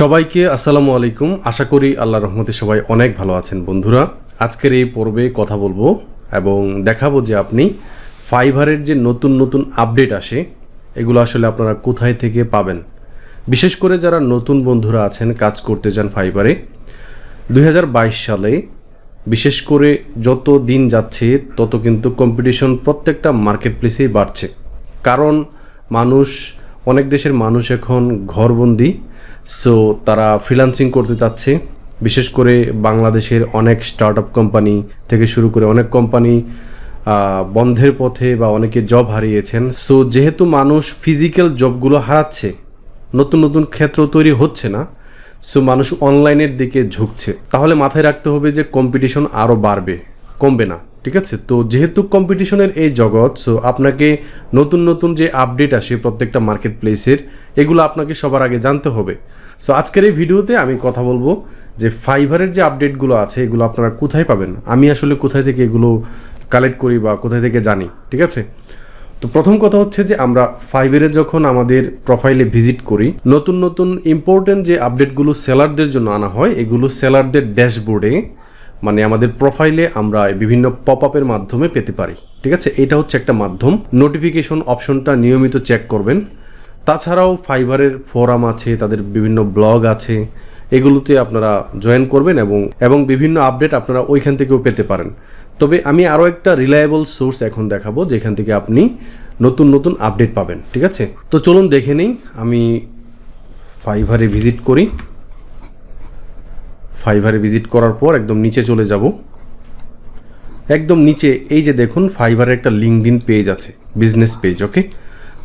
সবাইকে আসসালামু আলাইকুম। আশা করি আল্লাহ রহমতে সবাই অনেক ভালো আছেন বন্ধুরা। আজকের এই পর্বে কথা বলব এবং দেখাবো যে আপনি ফাইবারের যে নতুন নতুন আপডেট আসে, এগুলো আসলে আপনারা কোথায় থেকে পাবেন? বিশেষ করে যারা নতুন বন্ধুরা আছেন, কাজ করতে চান ফাইবারে দু হাজার বাইশ সালে বিশেষ করে যত দিন যাচ্ছে, তত কিন্তু কম্পিটিশন প্রত্যেকটা মার্কেট প্লেসেই বাড়ছে। কারণ মানুষ অনেক দেশের মানুষ এখন ঘরবন্দি সো তারা ফ্রিলান্সিং করতে চাচ্ছে। বিশেষ করে বাংলাদেশের অনেক স্টার্ট আপ কোম্পানি থেকে শুরু করে অনেক কোম্পানি বন্ধের পথে বা অনেকে জব হারিয়েছেন। সো যেহেতু মানুষ ফিজিক্যাল জবগুলো হারাচ্ছে, নতুন নতুন ক্ষেত্র তৈরি হচ্ছে না সো মানুষ অনলাইনের দিকে ঝুঁকছে। তাহলে মাথায় রাখতে হবে যে কম্পিটিশন আরও বাড়বে, কমবে না। ঠিক আছে? তো যেহেতু কম্পিটিশনের এই জগৎ সো আপনাকে নতুন নতুন যে আপডেট আসে প্রত্যেকটা মার্কেট প্লেসের এগুলো আপনাকে সবার আগে জানতে হবে। সো আজকের এই ভিডিওতে আমি কথা বলব যে ফাইবারের যে আপডেটগুলো আছে, এগুলো আপনারা কোথায় পাবেন? আমি আসলে কোথায় থেকে এগুলো কালেক্ট করি বা কোথায় থেকে জানি, ঠিক আছে? তো প্রথম কথা হচ্ছে যে আমরা ফাইবারে যখন আমাদের প্রোফাইলে ভিজিট করি, নতুন নতুন ইম্পর্টেন্ট যে আপডেটগুলো সেলারদের জন্য আনা হয়, এগুলো সেলারদের ড্যাশবোর্ডে মানে আমাদের প্রোফাইলে আমরা বিভিন্ন পপ আপের মাধ্যমে পেতে পারি। ঠিক আছে? এটা হচ্ছে একটা মাধ্যম। নোটিফিকেশন অপশনটা নিয়মিত চেক করবেন। তাছাড়াও ফাইবারের ফোরাম আছে, তাদের বিভিন্ন ব্লগ আছে। এগুলোতে আপনারা জয়েন করবেন এবং এবং বিভিন্ন আপডেট আপনারা ওইখান থেকেও পেতে পারেন। তবে আমি আরও একটা রিলায়েবল সোর্স এখন দেখাবো, যেখান থেকে আপনি নতুন নতুন আপডেট পাবেন। ঠিক আছে? তো চলুন দেখে নিই। আমি ফাইভারে ভিজিট করি। ফাইবারে ভিজিট করার পর একদম নিচে চলে যাব। একদম নিচে, এই যে দেখুন ফাইবারের একটা লিঙ্কডিন পেজ আছে বিজনেস পেজ ওকে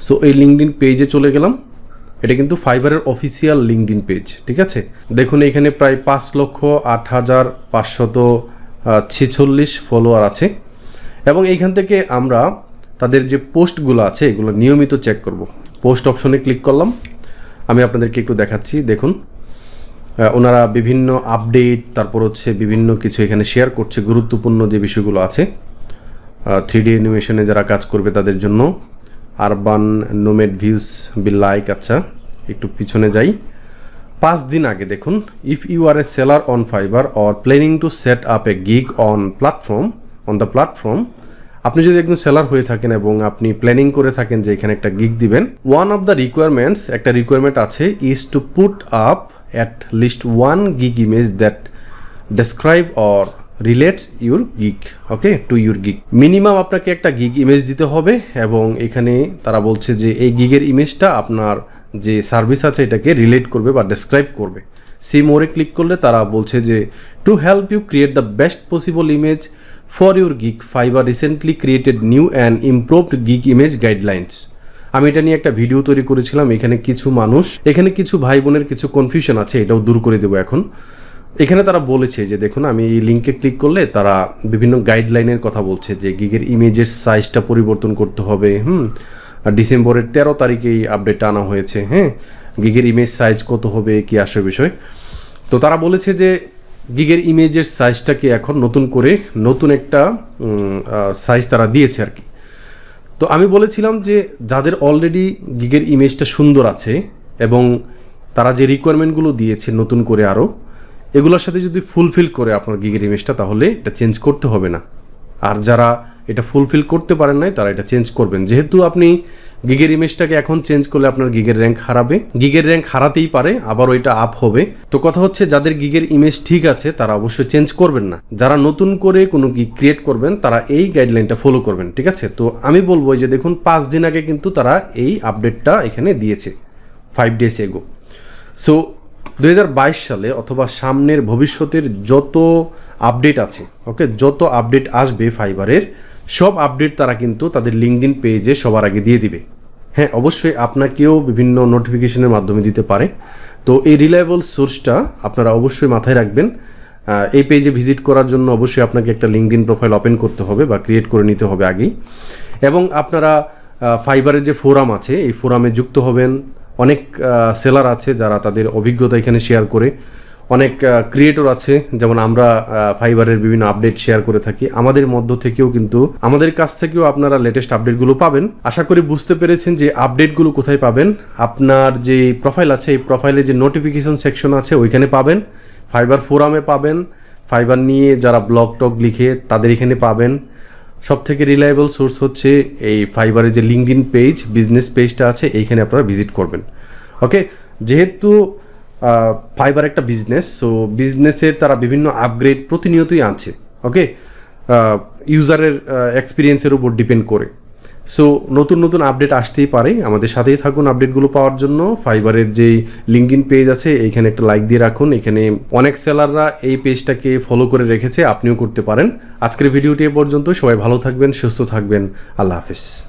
সো এই লিঙ্কডিন পেজে চলে গেলাম। এটা কিন্তু ফাইবারের অফিসিয়াল লিঙ্কডিন পেজ ঠিক আছে? দেখুন, এখানে প্রায় পাঁচ লক্ষ আট হাজার পাঁচশত ছেচল্লিশ ফলোয়ার আছে। এবং এইখান থেকে আমরা তাদের যে পোস্টগুলো আছে, এগুলো নিয়মিত চেক করব। পোস্ট অপশনে ক্লিক করলাম। আমি আপনাদেরকে একটু দেখাচ্ছি, দেখুন। ওনারা বিভিন্ন আপডেট তারপর হচ্ছে বিভিন্ন কিছু এখানে শেয়ার করছে, গুরুত্বপূর্ণ যে বিষয়গুলো আছে। থ্রি ডি অ্যানিমেশনে যারা কাজ করবে তাদের জন্য। Urban nomad views bill like আচ্ছা একটু পিছনে যাই। পাঁচ দিন আগে দেখুন if you are a seller on Fiverr or planning to set up a gig on platform on the platform আপনি যদি একজন সেলার হয়ে থাকেন এবং আপনি প্ল্যানিং করে থাকেন যে এখানে একটা গিগ দিবেন ওয়ান অফ দ্য রিকোয়ারমেন্টস একটা রিকোয়ারমেন্ট আছে is to put up at least one gig image that describe or relates your gig okay to your gig minimum আপনাকে একটা গিগ ইমেজ দিতে হবে এবং এখানে তারা বলছে যে এই গিগের ইমেজটা আপনার যে সার্ভিস আছে এটাকে রিলেট করবে বা ডেসক্রাইব করবে। সি মোরে ক্লিক করলে তারা বলছে যে to help you create the best possible image for your gig Fiverr recently created new and improved gig image guidelines আমি এটা নিয়ে একটা ভিডিও তৈরি করেছিলাম, এখানে কিছু মানুষ, এখানে কিছু ভাই বোনের কিছু কনফিউশন আছে, এটাও দূর করে দেবো এখন। এখানে তারা বলেছে যে, দেখুন, আমি এই লিঙ্কে ক্লিক করলে তারা বিভিন্ন গাইডলাইনের কথা বলছে যে গিগের ইমেজের সাইজটা পরিবর্তন করতে হবে, হুম? আর ডিসেম্বরের তেরো তারিখে এই আপডেটটা আনা হয়েছে হ্যাঁ? গিগের ইমেজ সাইজ কত হবে, কি আসে বিষয়? তো তারা বলেছে যে গিগের ইমেজের সাইজটাকে এখন নতুন করে, নতুন একটা সাইজ তারা দিয়েছে আর কি। তো আমি বলেছিলাম যে যাদের অলরেডি গিগের ইমেজটা সুন্দর আছে এবং তারা যে রিকোয়ারমেন্টগুলো দিয়েছে নতুন করে আরও এগুলোর সাথে যদি ফুলফিল করে আপনার গিগের ইমেজটা তাহলে এটা চেঞ্জ করতে হবে না। আর যারা এটা ফুলফিল করতে পারেন নাই, তারা এটা চেঞ্জ করবেন। যেহেতু আপনি গিগের ইমেজটাকে এখন চেঞ্জ করলে আপনার গিগের র্যাঙ্ক হারাবে। গিগের র্যাঙ্ক হারাতেই পারে, আবার ওইটা আপ হবে। তো কথা হচ্ছে, যাদের গিগের ইমেজ ঠিক আছে, তারা অবশ্যই চেঞ্জ করবেন না। যারা নতুন করে কোনো গিগ ক্রিয়েট করবেন, তারা এই গাইডলাইনটা ফলো করবেন, ঠিক আছে? তো আমি বলব যে দেখুন, পাঁচ দিন আগে কিন্তু তারা এই আপডেটটা এখানে দিয়েছে ফাইভ ডেজ এগো সো দু হাজার বাইশ সালে অথবা সামনের ভবিষ্যতের যত আপডেট আছে ওকে যত আপডেট আসবে ফাইবারের সব আপডেট তারা কিন্তু তাদের লিঙ্কডিন পেজে সবার আগে দিয়ে দিবে। হ্যাঁ অবশ্যই আপনাকেও বিভিন্ন নোটিফিকেশনের মাধ্যমে দিতে পারে। তো এই রিলায়েবল সোর্সটা আপনারা অবশ্যই মাথায় রাখবেন। এই পেজে ভিজিট করার জন্য অবশ্যই আপনাকে একটা লিঙ্কডিন প্রোফাইল ওপেন করতে হবে বা ক্রিয়েট করে নিতে হবে আগেই। এবং আপনারা ফাইবারের যে ফোরাম আছে, এই ফোরামে যুক্ত হবেন। অনেক সেলার আছে যারা তাদের অভিজ্ঞতা এখানে শেয়ার করে। অনেক ক্রিয়েটর আছে, যেমন আমরা ফাইবারের বিভিন্ন আপডেট শেয়ার করে থাকি। আমাদের মধ্য থেকেও কিন্তু, আমাদের কাছ থেকেও আপনারা লেটেস্ট আপডেটগুলো পাবেন। আশা করি বুঝতে পেরেছেন যে আপডেটগুলো কোথায় পাবেন। আপনার যে প্রোফাইল আছে, এই প্রোফাইলে যে নোটিফিকেশন সেকশন আছে, ওইখানে পাবেন। ফাইবার ফোরামে পাবেন। ফাইবার নিয়ে যারা ব্লগ টক লিখে, তাদের এখানে পাবেন। সব থেকে রিলায়েবল সোর্স হচ্ছে এই ফাইবারের যে লিঙ্কডিন পেজ বিজনেস পেজটা আছে, এইখানে আপনারা ভিজিট করবেন। ওকে যেহেতু ফাইবার একটা বিজনেস সো বিজনেসের তারা বিভিন্ন আপগ্রেড প্রতিনিয়তই আছে ওকে ইউজারের এক্সপিরিয়েন্সের উপর ডিপেন্ড করে। সো নতুন নতুন আপডেট আসতেই পারে, আমাদের সাথেই থাকুন আপডেটগুলো পাওয়ার জন্য। ফাইবারের যেই লিঙ্ক ইন পেজ আছে, এইখানে একটা লাইক দিয়ে রাখুন। এখানে অনেক সেলাররা এই পেজটাকে ফলো করে রেখেছে, আপনিও করতে পারেন। আজকের ভিডিওটি এ পর্যন্ত, সবাই ভালো থাকবেন, সুস্থ থাকবেন, আল্লাহ হাফিজ।